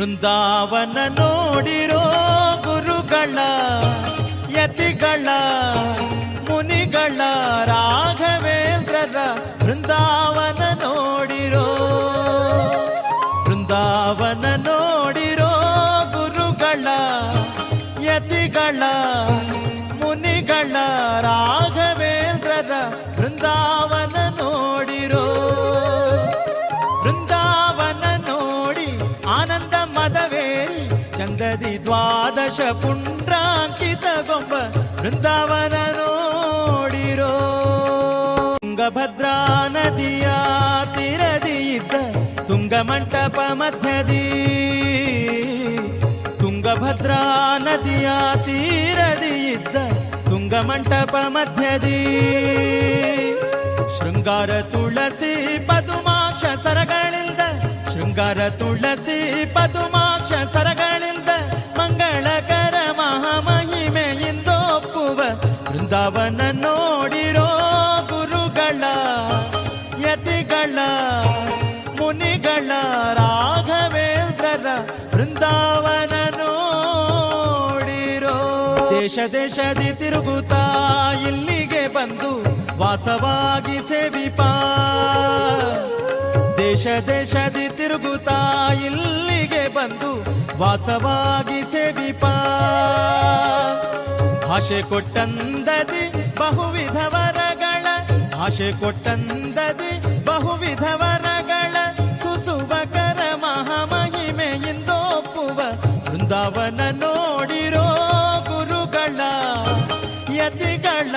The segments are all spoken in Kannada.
ಬೃಂದಾವನ ನೋಡಿರೋ ಗುರುಗಳ, ಯತಿಗಳ, ಮುನಿಗಳ, ರಾಘವೇಂದ್ರರ ವೃಂದಾವನ ನೋಡಿರೋ ವೃಂದಾವನ ನೋಡಿರೋ ಗುರುಗಳ, ಯತಿಗಳ, ಮುನಿಗಳ, ರಾಘವೇಂದ್ರರ ಬೃಂದಾವನ ಚಂದದಿ ದ್ವಾದಶ ಪುಂಡ್ರಾಂಕಿತ ಗೊಂಬ ಬೃಂದಾವನ ನೋಡಿರೋ. ತುಂಗಭದ್ರಾ ನದಿಯ ತೀರದಿ ಇದ್ದ ತುಂಗ ಮಂಟಪ ಮಧ್ಯದಿ. ತುಂಗಭದ್ರಾ ನದಿಯ ತೀರದಿ ಇದ್ದ ತುಂಗ ಮಂಟಪ ಮಧ್ಯದಿ. ಶೃಂಗಾರ ತುಳಸಿ ಪದುಮಾಕ್ಷ ಸರಗಳಿಂದ ಶೃಂಗಾರ ತುಳಸಿ ಪದುಮಾಕ್ಷ ಬೃಂದಾವನ ನೋಡಿರೋ ಗುರುಗಳ, ಯತಿಗಳ, ಮುನಿಗಳ, ರಾಘವೇಂದ್ರರ ಬೃಂದಾವನ ನೋಡಿರೋ. ದೇಶ ದೇಶದಿ ತಿರುಗುತ್ತಾ ಇಲ್ಲಿಗೆ ಬಂದು ವಾಸವಾಗಿ ಸೇವಿಪಾ. ದೇಶ ದೇಶದಿ ತಿರುಗುತ್ತಾ ಇಲ್ಲಿಗೆ ಬಂದು ವಾಸವಾಗಿ ಸೇವಿಪಾ. ಭಾಷೆ ಕೊಟ್ಟಂದದಿ ಬಹುವಿಧ ವರಗಳ. ಭಾಷೆ ಕೊಟ್ಟಂದದಿ ಬಹುವಿಧ ವರಗಳ. ಸುಸುವಕರ ಮಹಾಮಹಿಮೆಯಿಂದೊಪ್ಪುವ ವೃಂದಾವನ ನೋಡಿರೋ ಗುರುಗಳ, ಯತಿಗಳ,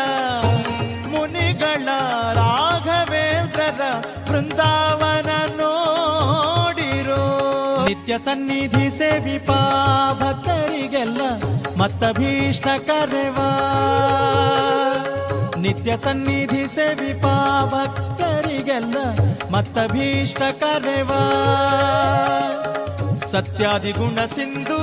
ಮುನಿಗಳ, ರಾಘವೇಂದ್ರರ ವೃಂದಾವನ ನೋಡಿರೋ. ನಿತ್ಯ ಸನ್ನಿಧಿ ಸೇವಿಪಾ ಭಕ್ತರಿಗೆಲ್ಲ ಮತ್ತ ಭೀಷ್ಟ ಕರೆವಾ ನಿತ್ಯ ಸನ್ನಿಧಿ ಸೇವಿಪಾ ಭಕ್ತರಿಗೆಲ್ಲ ಮತ್ತ ಭೀಷ್ಟ ಕರೆವಾ ಸತ್ಯಾದಿ ಗುಣ ಸಿಂಧು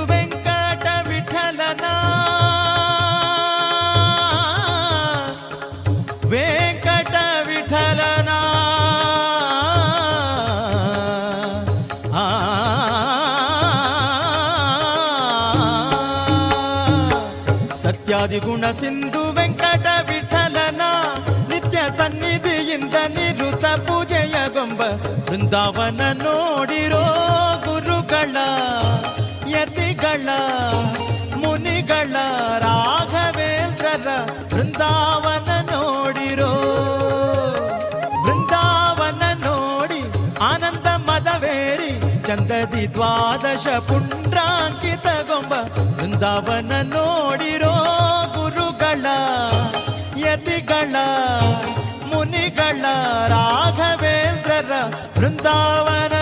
ಸತ್ಯಾದಿ ಗುಣ ಸಿಂಧು ವೆಂಕಟ ವಿಠಲನ ನಿತ್ಯ ಸನ್ನಿಧಿಯಿಂದ ನಿರುತ ಪೂಜೆಯ ಗೊಂಬ ಬೃಂದಾವನ ನೋಡಿರೋ ಗುರುಗಳ, ಯತಿಗಳ, ಮುನಿಗಳ, ರಾಘವೇಂದ್ರರ ಬೃಂದಾವನ ನೋಡಿರೋ ಬೃಂದಾವನ ನೋಡಿ ಆನಂದ ಮದವೇರಿ ಚಂದದಿ ದ್ವಾದಶ ಪುಂಡ್ರಾಂಕಿತ ಗೊಂಬ ಬೃಂದಾವನ ನೋಡಿರೋ ಯತಿಗಳ ಮುನಿಗಳ ರಾಘವೇಂದ್ರರ ಬೃಂದಾವನ